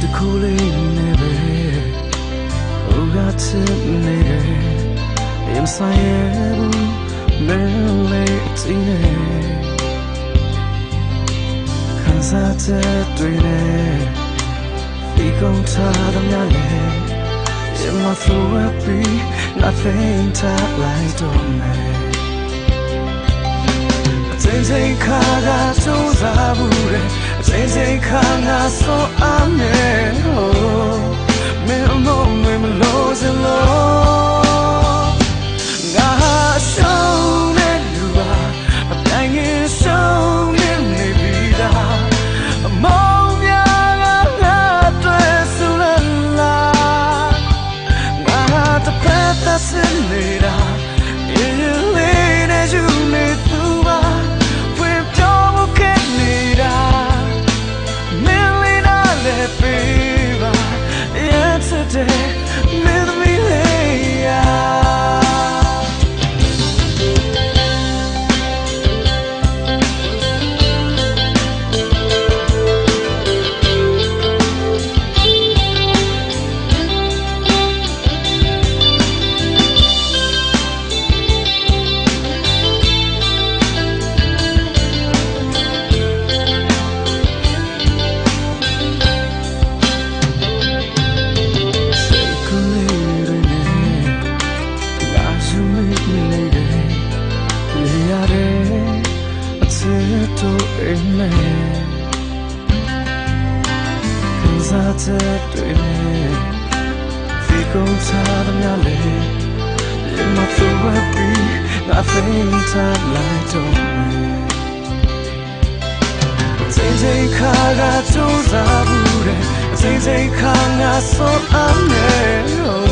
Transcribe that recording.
တစ်ခုလေးနဲ့ပဲဟိုကချစ်နေတယ်ရင်ဆိုင်ရဘူးမဲလေးအချင်းနဲ့ခံစားချက်တွေနဲ့ဒီကုန်ထားတဲ့များလေ In my throat happy nothing tight like don't me ချိန်ချိန်ခါကစူးစားဘူးတဲ့အချိန်ချိန်ခါငါဆိုအမဲဟိုမင်းမမမလို့စလို့ငါရှောင်းနေလူပါအတိုင်းရင်ရှောင်းနေနေပြီသားအမောင်များကငါတွေ့ဆူလာလာငါတဖက်သက်စနေတာအေး အိမ်နဲ့ခံစားချက်တွေနဲ့ဒီကုန်စားတဲ့များလေ In my throat happy nothing time like don't me ချိန်ချိန်ခါကစူးစားဘူးတဲ့အချိန်ချိန်ခါငါဆိုအမဲ oh မင်းမမလို့စလို့